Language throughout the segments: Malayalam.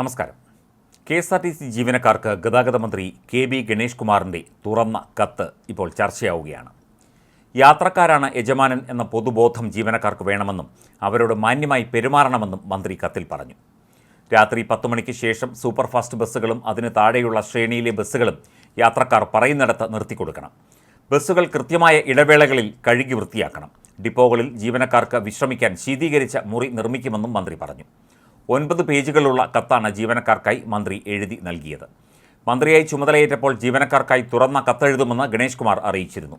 നമസ്കാരം. K S R T C ജീവനക്കാർക്ക് ഗതാഗത മന്ത്രി കെ ബി ഗണേഷ് കുമാറിന്റെ തുറന്ന കത്ത് ഇപ്പോൾ ചർച്ചയാവുകയാണ്. യാത്രക്കാരാണ് യജമാനൻ എന്ന പൊതുബോധം ജീവനക്കാർക്ക് വേണമെന്നും അവരോട് മാന്യമായി പെരുമാറണമെന്നും മന്ത്രി കത്തിൽ പറഞ്ഞു. രാത്രി പത്ത് മണിക്ക് ശേഷം സൂപ്പർഫാസ്റ്റ് ബസ്സുകളും അതിന് താഴെയുള്ള ശ്രേണിയിലെ ബസ്സുകളും യാത്രക്കാർ പറയുന്നിടത്ത് നിർത്തിക്കൊടുക്കണം. ബസ്സുകൾ കൃത്യമായ ഇടവേളകളിൽ കഴുകി വൃത്തിയാക്കണം. ഡിപ്പോകളിൽ ജീവനക്കാർക്ക് വിശ്രമിക്കാൻ ശീതീകരിച്ച മുറി നിർമ്മിക്കുമെന്നും മന്ത്രി പറഞ്ഞു. ഒൻപത് പേജുകളുള്ള കത്താണ് ജീവനക്കാർക്കായി മന്ത്രി എഴുതി നൽകിയത്. മന്ത്രിയായി ചുമതലയേറ്റപ്പോൾ ജീവനക്കാർക്കായി തുറന്ന കത്തെഴുതുമെന്ന് ഗണേഷ് കുമാർ അറിയിച്ചിരുന്നു.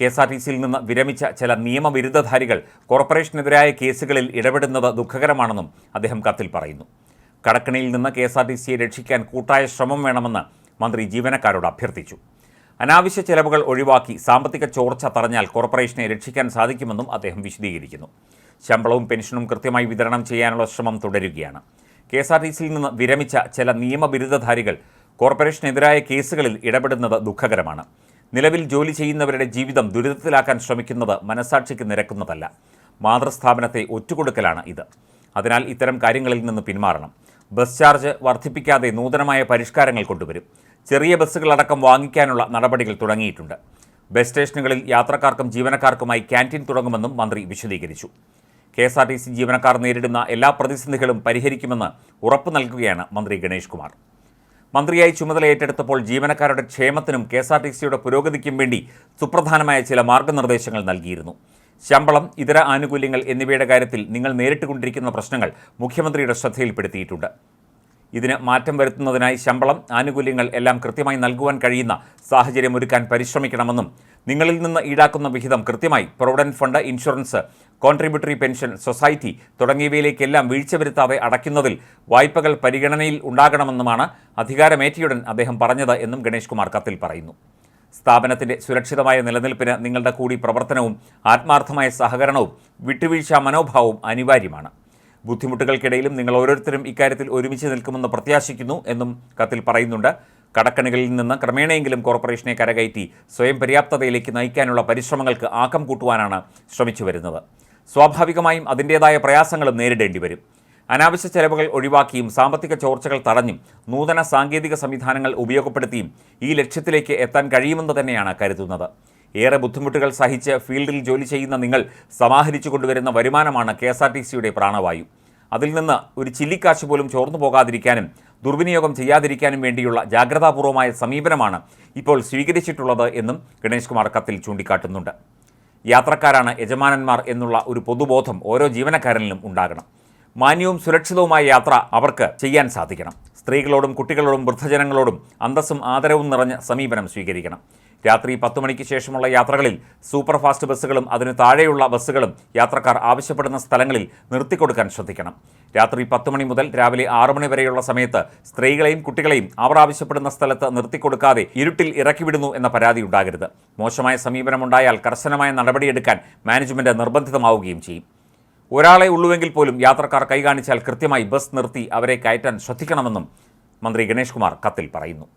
കെ എസ് ആർ ടി സിയിൽ നിന്ന് വിരമിച്ച ചില നിയമവിരുദ്ധധാരികൾ കോർപ്പറേഷനെതിരായ കേസുകളിൽ ഇടപെടുന്നത് ദുഃഖകരമാണെന്നും അദ്ദേഹം കത്തിൽ പറയുന്നു. കടക്കണിയിൽ നിന്ന് കെ എസ് ആർ ടി സിയെ രക്ഷിക്കാൻ കൂട്ടായ ശ്രമം വേണമെന്ന് മന്ത്രി ജീവനക്കാരോട് അഭ്യർത്ഥിച്ചു. അനാവശ്യ ചെലവുകൾ ഒഴിവാക്കി സാമ്പത്തിക ചോർച്ച തടഞ്ഞാൽ കോർപ്പറേഷനെ രക്ഷിക്കാൻ സാധിക്കുമെന്നും അദ്ദേഹം വിശദീകരിക്കുന്നു. ശമ്പളവും പെൻഷനും കൃത്യമായി വിതരണം ചെയ്യാനുള്ള ശ്രമം തുടരുകയാണ്. കെ എസ് ആർ ടി സിയിൽ നിന്ന് വിരമിച്ച ചില നിയമബിരുദധാരികൾ കോർപ്പറേഷനെതിരായ കേസുകളിൽ ഇടപെടുന്നത് ദുഃഖകരമാണ്. നിലവിൽ ജോലി ചെയ്യുന്നവരുടെ ജീവിതം ദുരിതത്തിലാക്കാൻ ശ്രമിക്കുന്നത് മനസാക്ഷിക്ക് നിരക്കുന്നതല്ല. മാതൃസ്ഥാപനത്തെ ഒറ്റുകൊടുക്കലാണ് ഇത്. അതിനാൽ ഇത്തരം കാര്യങ്ങളിൽ നിന്ന് പിന്മാറണം. ബസ് ചാർജ് വർദ്ധിപ്പിക്കാതെ നൂതനമായ പരിഷ്കാരങ്ങൾ കൊണ്ടുവരും. ചെറിയ ബസ്സുകളടക്കം വാങ്ങിക്കാനുള്ള നടപടികൾ തുടങ്ങിയിട്ടുണ്ട്. ബസ് സ്റ്റേഷനുകളിൽ യാത്രക്കാർക്കും ജീവനക്കാർക്കുമായി ക്യാന്റീൻ തുടങ്ങുമെന്നും മന്ത്രി വിശദീകരിച്ചു. K S R T C ജീവനക്കാർ നേരിടുന്ന എല്ലാ പ്രതിസന്ധികളും പരിഹരിക്കുമെന്ന് ഉറപ്പു നൽകുകയാണ് മന്ത്രി ഗണേഷ് കുമാർ. മന്ത്രിയായി ചുമതല ഏറ്റെടുത്തപ്പോൾ ജീവനക്കാരുടെ ക്ഷേമത്തിനും കെ എസ് ആർ ടി സിയുടെ പുരോഗതിക്കും വേണ്ടി സുപ്രധാനമായ ചില മാർഗനിർദ്ദേശങ്ങൾ നൽകിയിരുന്നു. ശമ്പളം ഇതര ആനുകൂല്യങ്ങൾ എന്നിവയുടെ കാര്യത്തിൽ നിങ്ങൾ നേരിട്ടുകൊണ്ടിരിക്കുന്ന പ്രശ്നങ്ങൾ മുഖ്യമന്ത്രിയുടെ ശ്രദ്ധയിൽപ്പെടുത്തിയിട്ടുണ്ട്. ഇതിന് മാറ്റം വരുത്തുന്നതിനായി ശമ്പളം ആനുകൂല്യങ്ങൾ എല്ലാം കൃത്യമായി നൽകുവാൻ കഴിയുന്ന സാഹചര്യം ഒരുക്കാൻ പരിശ്രമിക്കണമെന്നും നിങ്ങളിൽ നിന്ന് ഈടാക്കുന്ന വിഹിതം കൃത്യമായി provident fund insurance contributory pension society തുടങ്ങിയവയിലേക്കെല്ലാം വീഴ്ച വരുത്താതെ അടയ്ക്കുന്നതിൽ വായ്പകൾ പരിഗണനയിൽ ഉണ്ടാകണമെന്നുമാണ് അധികാരമേറ്റിയുടൻ അദ്ദേഹം പറഞ്ഞത് എന്നും ഗണേഷ് കുമാർ കത്തിൽ പറയുന്നു. സ്ഥാപനത്തിന്റെ സുരക്ഷിതമായ നിലനിൽപ്പിന് നിങ്ങളുടെ കൂടി പ്രവർത്തനവും ആത്മാർത്ഥമായ സഹകരണവും വിട്ടുവീഴ്ച മനോഭാവവും അനിവാര്യമാണ്. ബുദ്ധിമുട്ടുകൾക്കിടയിലും നിങ്ങൾ ഓരോരുത്തരും ഇക്കാര്യത്തിൽ ഒരുമിച്ച് നിൽക്കുമെന്ന് പ്രത്യാശിക്കുന്നു എന്നും കത്തിൽ പറയുന്നുണ്ട്. കടക്കണികളിൽ നിന്ന് ക്രമേണയെങ്കിലും കോർപ്പറേഷനെ കരകയറ്റി സ്വയം പര്യാപ്തതയിലേക്ക് നയിക്കാനുള്ള പരിശ്രമങ്ങൾക്ക് ആക്കം കൂട്ടുവാനാണ് ശ്രമിച്ചു വരുന്നത്. സ്വാഭാവികമായും അതിന്റേതായ പ്രയാസങ്ങളും നേരിടേണ്ടി വരും. അനാവശ്യ ചെലവുകൾ ഒഴിവാക്കിയും സാമ്പത്തിക ചോർച്ചകൾ തടഞ്ഞും നൂതന സാങ്കേതിക സംവിധാനങ്ങൾ ഉപയോഗപ്പെടുത്തിയും ഈ ലക്ഷ്യത്തിലേക്ക് എത്താൻ കഴിയുമെന്ന് തന്നെയാണ് കരുതുന്നത്. ഏറെ ബുദ്ധിമുട്ടുകൾ സഹിച്ച് ഫീൽഡിൽ ജോലി ചെയ്യുന്ന നിങ്ങൾ സമാഹരിച്ചു കൊണ്ടുവരുന്ന വരുമാനമാണ് കെ എസ് ആർ ടി സിയുടെ പ്രാണവായു. അതിൽ നിന്ന് ഒരു ചില്ലിക്കാശ് പോലും ചോർന്നു പോകാതിരിക്കാനും ദുർവിനിയോഗം ചെയ്യാതിരിക്കാനും വേണ്ടിയുള്ള ജാഗ്രതാപൂർവമായ സമീപനമാണ് ഇപ്പോൾ സ്വീകരിച്ചിട്ടുള്ളത് എന്നും ഗണേഷ് കുമാർ കത്തിൽ ചൂണ്ടിക്കാട്ടുന്നുണ്ട്. യാത്രക്കാരാണ് യജമാനന്മാർ എന്നുള്ള ഒരു പൊതുബോധം ഓരോ ജീവനക്കാരനിലും ഉണ്ടാകണം. മാന്യവും സുരക്ഷിതവുമായ യാത്ര അവർക്ക് ചെയ്യാൻ സാധിക്കണം. സ്ത്രീകളോടും കുട്ടികളോടും വൃദ്ധജനങ്ങളോടും അന്തസ്സും ആദരവും നിറഞ്ഞ സമീപനം സ്വീകരിക്കണം. രാത്രി പത്ത് മണിക്ക് ശേഷമുള്ള യാത്രകളിൽ സൂപ്പർഫാസ്റ്റ് ബസ്സുകളും അതിന് താഴെയുള്ള ബസ്സുകളും യാത്രക്കാർ ആവശ്യപ്പെടുന്ന സ്ഥലങ്ങളിൽ നിർത്തിക്കൊടുക്കാൻ ശ്രദ്ധിക്കണം. രാത്രി പത്ത് മണി മുതൽ രാവിലെ ആറു മണി വരെയുള്ള സമയത്ത് സ്ത്രീകളെയും കുട്ടികളെയും അവർ ആവശ്യപ്പെടുന്ന സ്ഥലത്ത് നിർത്തിക്കൊടുക്കാതെ ഇരുട്ടിൽ ഇറക്കിവിടുന്നു എന്ന പരാതി ഉണ്ടാകരുത്. മോശമായ സമീപനമുണ്ടായാൽ കർശനമായ നടപടിയെടുക്കാൻ മാനേജ്മെന്റ് നിർബന്ധിതമാവുകയും ചെയ്യും. ഒരാളെ ഉള്ളുവെങ്കിൽ പോലും യാത്രക്കാർ കൈകാണിച്ചാൽ കൃത്യമായി ബസ് നിർത്തി അവരെ കയറ്റാൻ ശ്രദ്ധിക്കണമെന്നും മന്ത്രി ഗണേഷ് കുമാർ കത്തിൽ പറയുന്നു.